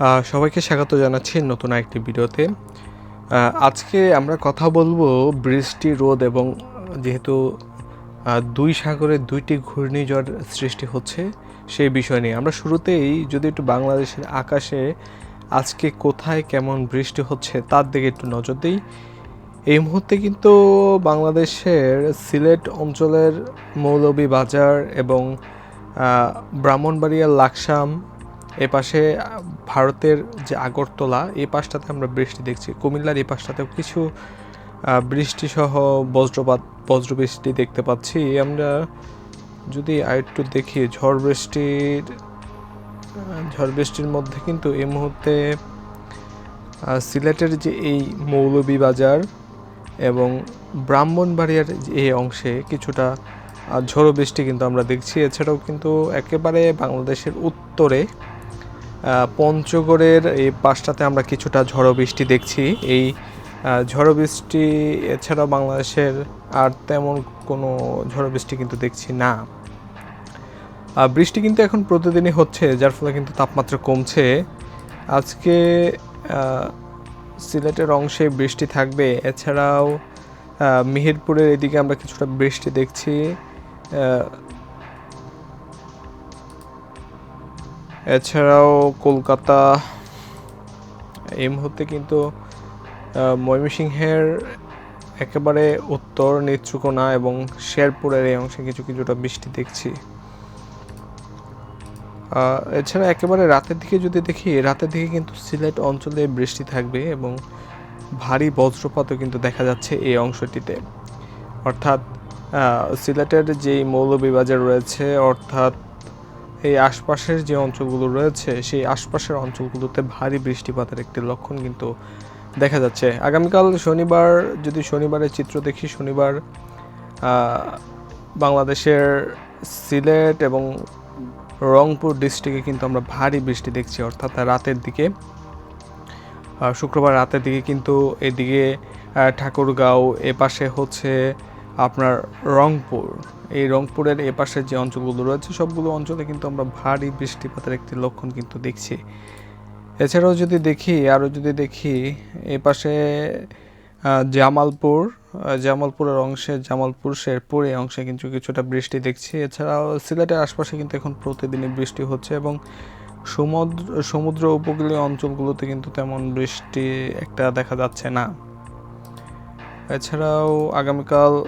সবাইকে স্বাগত জানাচ্ছি নতুন একটি ভিডিওতে। আজকে আমরা কথা বলব বৃষ্টি রোদ এবং যেহেতু দুই সাগরে দুইটি ঘূর্ণিঝড় সৃষ্টি হচ্ছে সেই বিষয় নিয়ে। আমরা শুরুতেই যদি একটু বাংলাদেশের আকাশে আজকে কোথায় কেমন বৃষ্টি হচ্ছে তার দিকে একটু নজর দিই। এই মুহূর্তে কিন্তু বাংলাদেশের সিলেট অঞ্চলের মৌলভীবাজার এবং আহ, ব্রাহ্মণবাড়িয়ার লাকসাম এ পাশে ভারতের যে আগরতলা এই পাশটাতে আমরা বৃষ্টি দেখছি। কুমিল্লার এই পাশটাতেও কিছু বৃষ্টিসহ বজ্রপাত, বজ্রবৃষ্টি দেখতে পাচ্ছি। আমরা যদি আরেকটু দেখি, ঝড় বৃষ্টির ঝড় বৃষ্টির মধ্যে কিন্তু এই মুহূর্তে সিলেটের যে এই মৌলভীবাজার এবং ব্রাহ্মণবাড়িয়ার এই অংশে কিছুটা ঝড়ো বৃষ্টি কিন্তু আমরা দেখছি। এছাড়াও কিন্তু একেবারে বাংলাদেশের উত্তরে পঞ্চগড়ের এই পাশটাতে আমরা কিছুটা ঝড়ো বৃষ্টি দেখছি। এই ঝড়ো বৃষ্টি এছাড়াও বাংলাদেশের আর তেমন কোনো ঝড়ো বৃষ্টি কিন্তু দেখছি না। বৃষ্টি কিন্তু এখন প্রতিদিনই হচ্ছে, যার ফলে কিন্তু তাপমাত্রা কমছে। আজকে সিলেটের অংশে বৃষ্টি থাকবে। এছাড়াও মিহিরপুরের এদিকে আমরা কিছুটা বৃষ্টি দেখছি। এছাড়াও কলকাতা, এই মুহূর্তে কিন্তু ময়মনসিংহের একেবারে উত্তর নেত্রকোনা এবং শেরপুরের এই অংশে কিছু কিছুটা বৃষ্টি দেখছি। এছাড়া একেবারে রাতের দিকে যদি দেখি, রাতের দিকে কিন্তু সিলেট অঞ্চলে বৃষ্টি থাকবে এবং ভারী বজ্রপাতও কিন্তু দেখা যাচ্ছে এই অংশটিতে। অর্থাৎ সিলেটের যেই মৌলভীবাজার রয়েছে, অর্থাৎ এই আশপাশের যে অঞ্চলগুলো রয়েছে, সেই আশপাশের অঞ্চলগুলোতে ভারী বৃষ্টিপাতের একটি লক্ষণ কিন্তু দেখা যাচ্ছে। আগামীকাল শনিবার, যদি শনিবারের চিত্র দেখি, শনিবার বাংলাদেশের সিলেট এবং রংপুর ডিস্ট্রিক্টে কিন্তু আমরা ভারী বৃষ্টি দেখছি, অর্থাৎ রাতের দিকে। শুক্রবার রাতের দিকে কিন্তু এদিকে ঠাকুরগাঁও এ পাশে হচ্ছে আপনার রংপুর। এই রংপুরের এ পাশে যে অঞ্চলগুলো রয়েছে, সবগুলো অঞ্চলে কিন্তু আমরা ভারী বৃষ্টিপাতের একটি লক্ষণ কিন্তু দেখছি। এছাড়াও যদি দেখি, আরও যদি দেখি, এপাশে জামালপুর জামালপুরের অংশে, জামালপুর, শেরপুর, এই অংশে কিন্তু কিছুটা বৃষ্টি দেখছি। এছাড়াও সিলেটের আশপাশে কিন্তু এখন প্রতিদিনই বৃষ্টি হচ্ছে এবং সমুদ্র সমুদ্র উপকূলীয় অঞ্চলগুলোতে কিন্তু তেমন বৃষ্টি একটা দেখা যাচ্ছে না। এছাড়াও আগামীকাল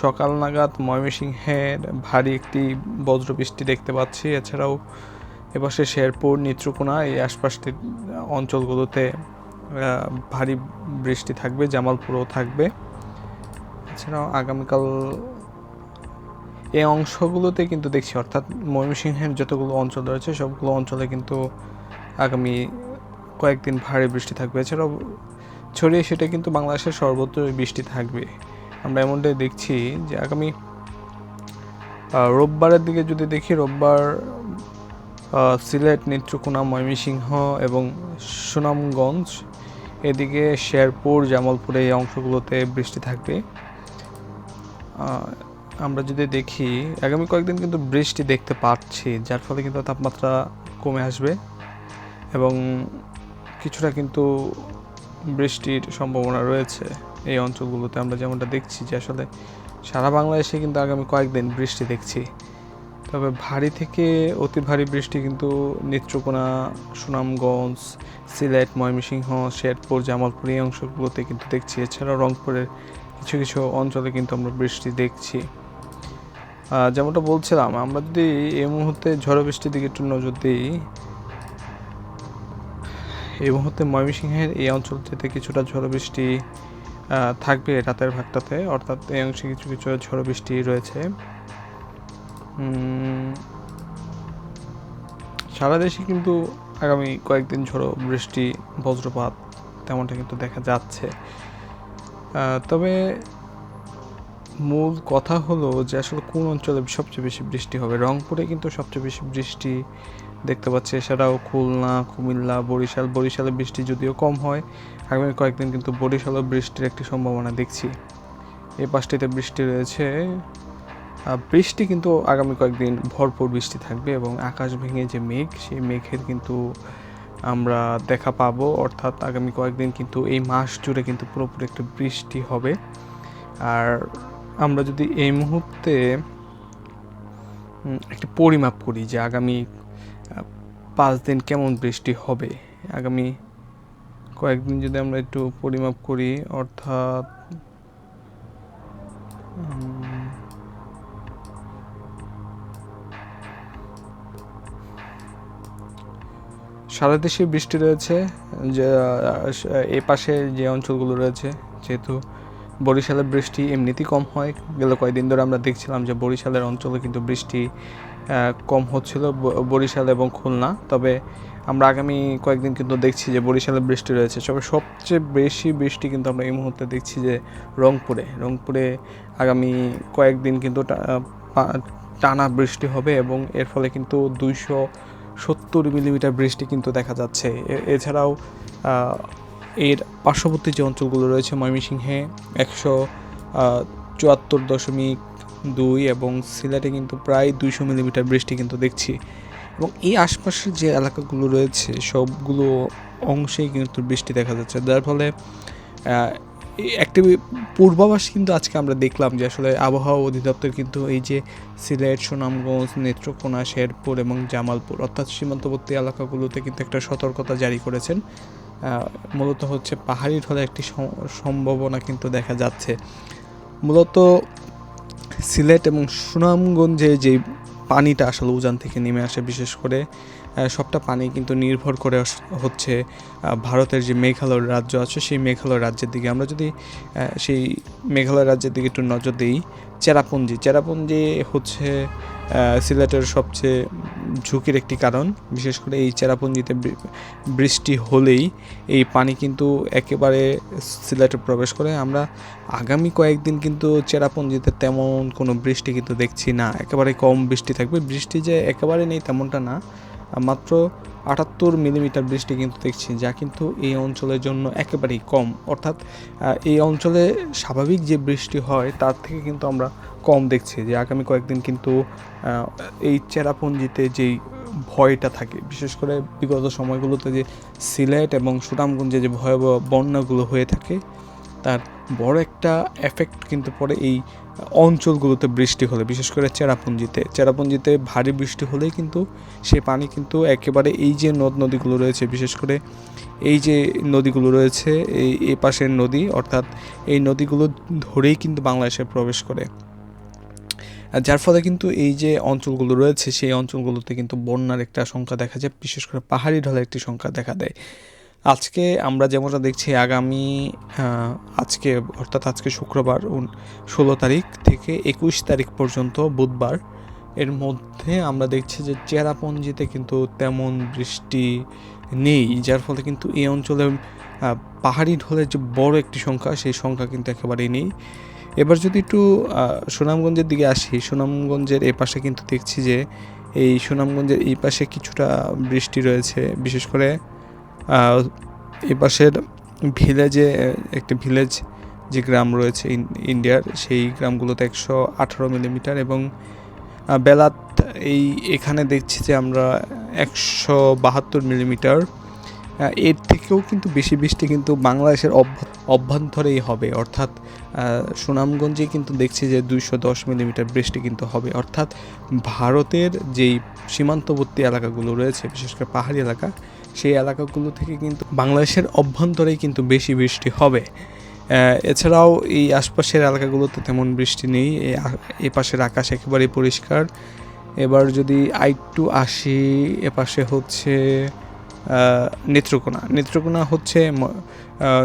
সকাল নাগাদ ময়মনসিংহের ভারী একটি বজ্রবৃষ্টি দেখতে পাচ্ছি। এছাড়াও এপাশে শেরপুর, নেত্রকোনা এই আশপাশটি অঞ্চলগুলোতে ভারী বৃষ্টি থাকবে, জামালপুরও থাকবে। এছাড়াও আগামীকাল এই অংশগুলোতে কিন্তু দেখছি, অর্থাৎ ময়মনসিংহের যতগুলো অঞ্চল রয়েছে, সবগুলো অঞ্চলে কিন্তু আগামী কয়েকদিন ভারী বৃষ্টি থাকবে। এছাড়াও ছড়িয়ে সেটা কিন্তু বাংলাদেশের সর্বত্র বৃষ্টি থাকবে। আমরা এমনটাই দেখছি যে আগামী রোববারের দিকে যদি দেখি, রোববার সিলেট, নেত্রকোনা, ময়মনসিংহ এবং সুনামগঞ্জ, এদিকে শেরপুর, জামালপুর এই অংশগুলোতে বৃষ্টি থাকবে। আমরা যদি দেখি, আগামী কয়েকদিন কিন্তু বৃষ্টি দেখতে পাচ্ছি, যার ফলে কিন্তু তাপমাত্রা কমে আসবে এবং কিছুটা কিন্তু বৃষ্টির সম্ভাবনা রয়েছে। এই অঞ্চলগুলোতে আমরা যেমনটা দেখছি যে আসলে সারা বাংলাদেশে কিন্তু আগামী কয়েকদিন বৃষ্টি দেখছি। তবে ভারী থেকে অতি ভারী বৃষ্টি কিন্তু নেত্রকোনা, সুনামগঞ্জ, সিলেট, ময়মনসিংহ, শেরপুর, জামালপুর এই অংশগুলোতে কিন্তু দেখছি। এছাড়াও রংপুরের কিছু কিছু অঞ্চলে কিন্তু আমরা বৃষ্টি দেখছি। যেমনটা বলছিলাম, আমরা যদি এই মুহূর্তে ঝড়ো বৃষ্টির দিকে একটু নজর দিই, এই মুহূর্তে ময়মনসিংহের এই অঞ্চলটিতে কিছুটা ঝড়ো বৃষ্টি থাকবে রাতের ভাগটাতে, অর্থাৎ এই অংশে কিছু কিছু ঝড় বৃষ্টি রয়েছে। সারা দেশে কিন্তু আগামী কয়েকদিন ঝড়ো বৃষ্টি, বজ্রপাত তেমনটা কিন্তু দেখা যাচ্ছে। তবে মূল কথা হলো যে আসলে কোন অঞ্চলে সবচেয়ে বেশি বৃষ্টি হবে? রংপুরে কিন্তু সবচেয়ে বেশি বৃষ্টি দেখতে পাচ্ছি, এছাড়াও খুলনা, কুমিল্লা, বরিশাল। বরিশালে বৃষ্টি যদিও কম হয়, আগামী কয়েকদিন কিন্তু বরিশালেও বৃষ্টির একটি সম্ভাবনা দেখছি। এই পাশটিতে বৃষ্টি রয়েছে। বৃষ্টি কিন্তু আগামী কয়েকদিন ভরপুর বৃষ্টি থাকবে এবং আকাশ ভেঙে যে মেঘ, সেই মেঘের কিন্তু আমরা দেখা পাবো। অর্থাৎ আগামী কয়েকদিন কিন্তু এই মাস জুড়ে কিন্তু পুরোপুরি একটা বৃষ্টি হবে। আর আমরা যদি এই মুহূর্তে একটি পরিমাপ করি যে আগামী পাঁচ দিন কেমন বৃষ্টি হবে? আগামী কয়েকদিন যদি আমরা একটু পরিমাপ করি, অর্থাৎ সারা দেশে বৃষ্টি রয়েছে, যে এই পাশে যে অঞ্চলগুলো রয়েছে, যেহেতু বরিশালের বৃষ্টি এমনিতেই কম হয়। গেল কয়েকদিন ধরে আমরা দেখছিলাম যে বরিশালের অঞ্চলে কিন্তু বৃষ্টি কম হচ্ছিল বরিশাল এবং খুলনা। তবে আমরা আগামী কয়েকদিন কিন্তু দেখছি যে বরিশালে বৃষ্টি রয়েছে। তবে সবচেয়ে বেশি বৃষ্টি কিন্তু আমরা এই মুহূর্তে দেখছি যে রংপুরে। রংপুরে আগামী কয়েকদিন কিন্তু টানা বৃষ্টি হবে এবং এর ফলে কিন্তু দুইশো সত্তর মিলিমিটার বৃষ্টি কিন্তু দেখা যাচ্ছে। এছাড়াও এর পার্শ্ববর্তী যে অঞ্চলগুলো রয়েছে ময়মনসিংহে একশো চুয়াত্তর দশমিক দুই এবং সিলেটে কিন্তু প্রায় দুইশো মিলিমিটার বৃষ্টি কিন্তু দেখছি। এবং এই আশপাশের যে এলাকাগুলো রয়েছে, সবগুলো অংশেই কিন্তু বৃষ্টি দেখা যাচ্ছে। যার ফলে একটি পূর্বাভাস কিন্তু আজকে আমরা দেখলাম যে আসলে আবহাওয়া অধিদপ্তর কিন্তু এই যে সিলেট, সুনামগঞ্জ, নেত্রকোনা, শেরপুর এবং জামালপুর অর্থাৎ সীমান্তবর্তী এলাকাগুলোতে কিন্তু একটা সতর্কতা জারি করেছেন। মূলত হচ্ছে পাহাড়ি ঢলে একটি সম্ভাবনা কিন্তু দেখা যাচ্ছে। মূলত সিলেট এবং সুনামগঞ্জে যে পানিটা আসলে উজান থেকে নেমে আসে, বিশেষ করে সবটা পানি কিন্তু নির্ভর করে হচ্ছে ভারতের যে মেঘালয় রাজ্য আছে, সেই মেঘালয় রাজ্যের দিকে। আমরা যদি সেই মেঘালয় রাজ্যের দিকে একটু নজর দিই, চেরাপুঞ্জি। চেরাপুঞ্জি হচ্ছে সিলেটের সবচেয়ে ঝুঁকির একটি কারণ। বিশেষ করে এই চেরাপুঞ্জিতে বৃষ্টি হলেই এই পানি কিন্তু একেবারে সিলেটে প্রবেশ করে। আমরা আগামী কয়েকদিন কিন্তু চেরাপুঞ্জিতে তেমন কোনো বৃষ্টি কিন্তু দেখছি না। একেবারে কম বৃষ্টি থাকবে। বৃষ্টি যে একেবারে নেই তেমনটা না। মাত্র আটাত্তর মিলিমিটার বৃষ্টি কিন্তু দেখছি, যা কিন্তু এই অঞ্চলের জন্য একেবারেই কম। অর্থাৎ এই অঞ্চলে স্বাভাবিক যে বৃষ্টি হয়, তার থেকে কিন্তু আমরা কম দেখছি যে আগামী কয়েকদিন কিন্তু এই চেরাপুঞ্জিতে যেই ভয়টা থাকে, বিশেষ করে বিগত সময়গুলোতে যে সিলেট এবং সুনামগঞ্জে যে ভয়াবহ বন্যাগুলো হয়ে থাকে, তার বড় একটা এফেক্ট কিন্তু পড়ে এই অঞ্চলগুলোতে বৃষ্টি হলে, বিশেষ করে চেরাপুঞ্জিতে। চেরাপুঞ্জিতে ভারী বৃষ্টি হলেই কিন্তু সে পানি কিন্তু একেবারে এই যে নদ নদীগুলো রয়েছে, বিশেষ করে এই যে নদীগুলো রয়েছে, এই এই পাশের নদী, অর্থাৎ এই নদীগুলো ধরেই কিন্তু বাংলাদেশে প্রবেশ করে। যার ফলে কিন্তু এই যে অঞ্চলগুলো রয়েছে, সেই অঞ্চলগুলোতে কিন্তু বন্যার একটা সংখ্যা দেখা যায়, বিশেষ করে পাহাড়ি ঢলের একটি সংখ্যা দেখা দেয়। আজকে আমরা যেমনটা দেখছি আগামী আজকে, অর্থাৎ আজকে শুক্রবার ষোলো তারিখ থেকে একুশ তারিখ পর্যন্ত বুধবার। এর মধ্যে আমরা দেখছি যে চেরাপুঞ্জিতে কিন্তু তেমন বৃষ্টি নেই, যার ফলে কিন্তু এই অঞ্চলে পাহাড়ি ঢোলের যে বড় একটি সংখ্যা, সেই সংখ্যা কিন্তু একেবারেই নেই। এবার যদি একটু সুনামগঞ্জের দিকে আসি, সুনামগঞ্জের এ পাশে কিন্তু দেখছি যে এই সুনামগঞ্জের এই পাশে কিছুটা বৃষ্টি রয়েছে, বিশেষ করে আহ, এই পাশের ভিলেজে একটি ভিলেজ যে গ্রাম রয়েছে ইন্ডিয়ার সেই গ্রামগুলোতে একশো আঠারো মিলিমিটার এবং বেলাত এই এখানে দেখছি যে আমরা একশো বাহাত্তর মিলিমিটার এর থেকেও কিন্তু বেশি বৃষ্টি কিন্তু বাংলাদেশের অভ্য- অভ্যন্তরেই হবে। অর্থাৎ সুনামগঞ্জে কিন্তু দেখছি যে দুইশো দশ মিলিমিটার বৃষ্টি কিন্তু হবে। অর্থাৎ, ভারতের যেই সীমান্তবর্তী এলাকাগুলো রয়েছে, বিশেষ করে পাহাড়ি এলাকা, সেই এলাকাগুলো থেকে কিন্তু বাংলাদেশের অভ্যন্তরেই কিন্তু বেশি বৃষ্টি হবে। এছাড়াও এই আশপাশের এলাকাগুলোতে তেমন বৃষ্টি নেই। এ পাশের আকাশ একেবারেই পরিষ্কার। এবার যদি আইটু আসি এপাশে হচ্ছে নেত্রকোনা। নেত্রকোনা হচ্ছে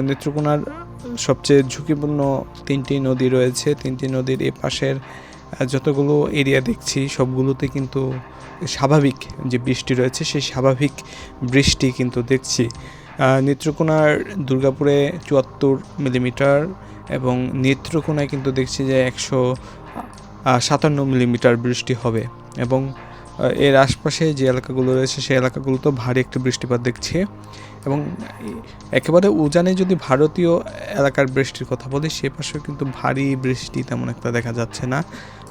নেত্রকোনার সবচেয়ে ঝুঁকিপূর্ণ তিনটি নদী রয়েছে। তিনটি নদীর এ পাশের যতগুলো এরিয়া দেখছি, সবগুলোতে কিন্তু স্বাভাবিক যে বৃষ্টি রয়েছে, সেই স্বাভাবিক বৃষ্টি কিন্তু দেখছি। নেত্রকোনার দুর্গাপুরে চুয়াত্তর মিলিমিটার এবং নেত্রকোনায় কিন্তু দেখছি যে একশো সাতান্ন মিলিমিটার বৃষ্টি হবে এবং এর আশপাশে যে এলাকাগুলো রয়েছে, সেই এলাকাগুলোতেও ভারী একটি বৃষ্টিপাত দেখছে। এবং একেবারে উজানে যদি ভারতীয় এলাকার বৃষ্টির কথা বলি, সে পাশেও কিন্তু ভারী বৃষ্টি তেমন একটা দেখা যাচ্ছে না।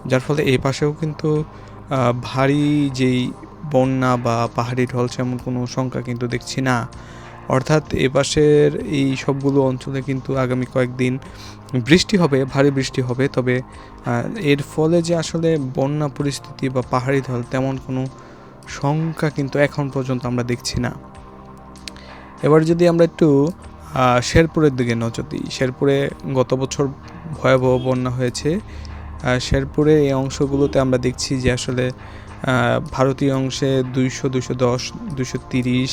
যার ফলে এই পাশেও কিন্তু ভারী যেই বন্যা বা পাহাড়ি ঢল, সেমন কোনো সংখ্যা কিন্তু দেখছি না। অর্থাৎ এপাশের এই সবগুলো অঞ্চলে কিন্তু আগামী কয়েকদিন বৃষ্টি হবে ভারী বৃষ্টি হবে। তবে এর ফলে যে আসলে বন্যা পরিস্থিতি বা পাহাড়ি ঢল তেমন কোনো সংখ্যা কিন্তু এখন পর্যন্ত আমরা দেখছি না। এবার যদি আমরা একটু শেরপুরের দিকে নজর দিই। শেরপুরে গত বছর ভয়াবহ বন্যা হয়েছে। আহ, শেরপুরের এই অংশগুলোতে আমরা দেখছি যে আসলে ভারতীয় অংশে দুইশো দুশো দশ দুশো তিরিশ,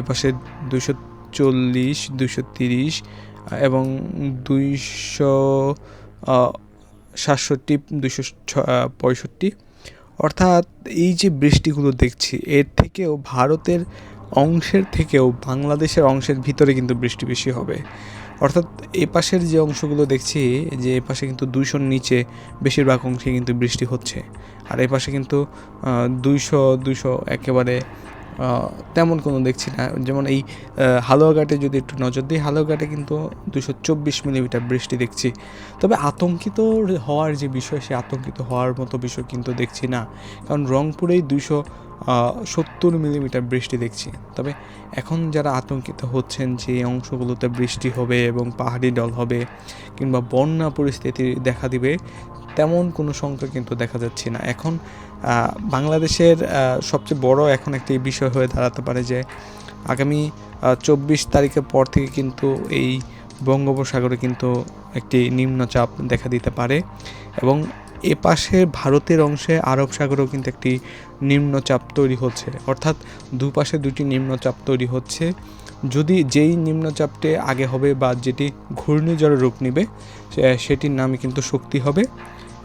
এপাশে দুশো চল্লিশ দুশো তিরিশ এবং দুইশো সাতষট্টি দুশো পঁয়ষট্টি। অর্থাৎ এই যে বৃষ্টিগুলো দেখছি, এর থেকেও ভারতের অংশের থেকেও বাংলাদেশের অংশের ভিতরে কিন্তু বৃষ্টি বেশি হবে। অর্থাৎ এ পাশের যে অংশগুলো দেখছি, যে এ পাশে কিন্তু দুইশোর নিচে বেশিরভাগ অংশে কিন্তু বৃষ্টি হচ্ছে। আর এ পাশে কিন্তু দুইশো দুইশো একেবারে তেমন কোনো দেখছি না। যেমন এই হালুয়াঘাটে যদি একটু নজর দিই, হালুয়াঘাটে কিন্তু দুশো চব্বিশ মিলিমিটার বৃষ্টি দেখছি। তবে আতঙ্কিত হওয়ার যে বিষয়, সে আতঙ্কিত হওয়ার মতো বিষয় কিন্তু দেখছি না। কারণ রংপুরেই দুইশো সত্তর মিলিমিটার বৃষ্টি দেখছি। তবে এখন যারা আতঙ্কিত হচ্ছেন যে এই অংশগুলোতে বৃষ্টি হবে এবং পাহাড়ি ডল হবে, কিংবা বন্যা পরিস্থিতি দেখা দিবে তেমন কোনো সংখ্যা কিন্তু দেখা যাচ্ছে না। এখন বাংলাদেশের সবচেয়ে বড় এখন একটি বিষয় হয়ে দাঁড়াতে পারে যে, আগামী চব্বিশ তারিখের পর থেকে কিন্তু এই বঙ্গোপসাগরে কিন্তু একটি নিম্নচাপ দেখা দিতে পারে এবং এ পাশে ভারতের অংশে আরব সাগরেও কিন্তু একটি নিম্নচাপ তৈরি হচ্ছে। অর্থাৎ দুপাশে দুটি নিম্নচাপ তৈরি হচ্ছে। যদি যেই নিম্নচাপটি আগে হবে বা যেটি ঘূর্ণিঝড়ের রূপ নেবে সেটির নামই কিন্তু শক্তি হবে।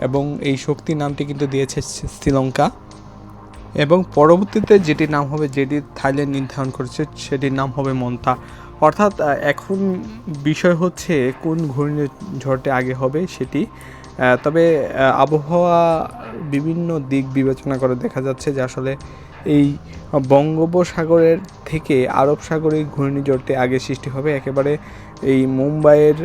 এবং এই শক্তি নামটি কিন্তু দিয়েছে শ্রীলঙ্কা। এবং পরবর্তীতে যেটি নাম হবে যেটি থাইল্যান্ড নির্ধারণ করেছে, সেটির নাম হবে মন্তা। অর্থাৎ এখন বিষয় হচ্ছে কোন ঘূর্ণিঝড়টি আগে হবে সেটি। তবে আবহাওয়া বিভিন্ন দিক বিবেচনা করে দেখা যাচ্ছে যে আসলে এই বঙ্গোপসাগরের থেকে আরব সাগরে ঘূর্ণিঝড়টি আগে সৃষ্টি হবে। একেবারে এই মুম্বাইয়ের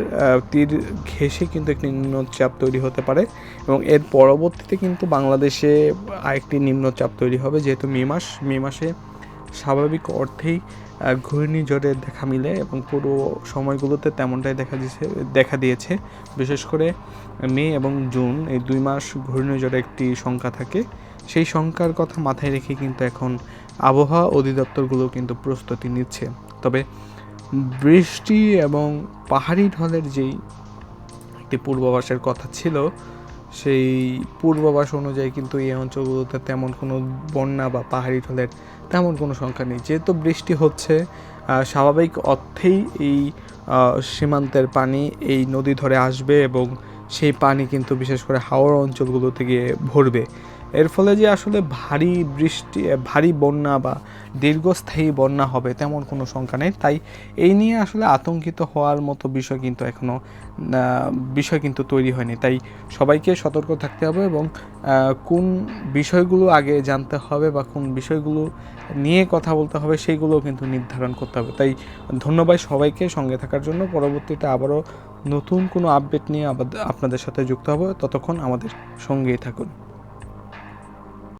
তীর ঘেঁষে কিন্তু একটি নিম্নচাপ তৈরি হতে পারে এবং এর পরবর্তীতে কিন্তু বাংলাদেশে আরেকটি নিম্নচাপ তৈরি হবে, যেহেতু মে মাস, মে মাসে স্বাভাবিক অর্থেই ঘূর্ণিঝড়ের দেখা মিলে এবং পুরো সময়গুলোতে তেমনটাই দেখা দিয়েছে দেখা দিয়েছে। বিশেষ করে মে এবং জুন, এই দুই মাস ঘূর্ণিঝড়ের একটি সংখ্যা থাকে। সেই সংখ্যার কথা মাথায় রেখে কিন্তু এখন আবহাওয়া অধিদপ্তরগুলো কিন্তু প্রস্তুতি নিচ্ছে। তবে বৃষ্টি এবং পাহাড়ি ঢলের যেই একটি পূর্বাভাসের কথা ছিল, সেই পূর্বাভাস অনুযায়ী কিন্তু এই অঞ্চলগুলোতে তেমন কোনো বন্যা বা পাহাড়ি ঢলের তেমন কোনো সংখ্যা নেই। যেহেতু বৃষ্টি হচ্ছে স্বাভাবিক অর্থেই এই সীমান্তের পানি এই নদী ধরে আসবে এবং সেই পানি কিন্তু বিশেষ করে হাওড় অঞ্চলগুলোতে গিয়ে ভরবে। এর ফলে যে আসলে ভারী বৃষ্টি ভারী বন্যা বা দীর্ঘস্থায়ী বন্যা হবে তেমন কোনো সংখ্যা নেই। তাই এই নিয়ে আসলে আতঙ্কিত হওয়ার মতো বিষয় কিন্তু এখনও বিষয় কিন্তু তৈরি হয়নি। তাই সবাইকে সতর্ক থাকতে হবে এবং কোন বিষয়গুলো আগে জানতে হবে বা কোন বিষয়গুলো নিয়ে কথা বলতে হবে সেইগুলোও কিন্তু নির্ধারণ করতে হবে। তাই ধন্যবাদ সবাইকে সঙ্গে থাকার জন্য। পরবর্তীতে আবারও নতুন কোনো আপডেট নিয়ে আপনাদের সাথে যুক্ত হবে। ততক্ষণ আমাদের সঙ্গেই থাকুন।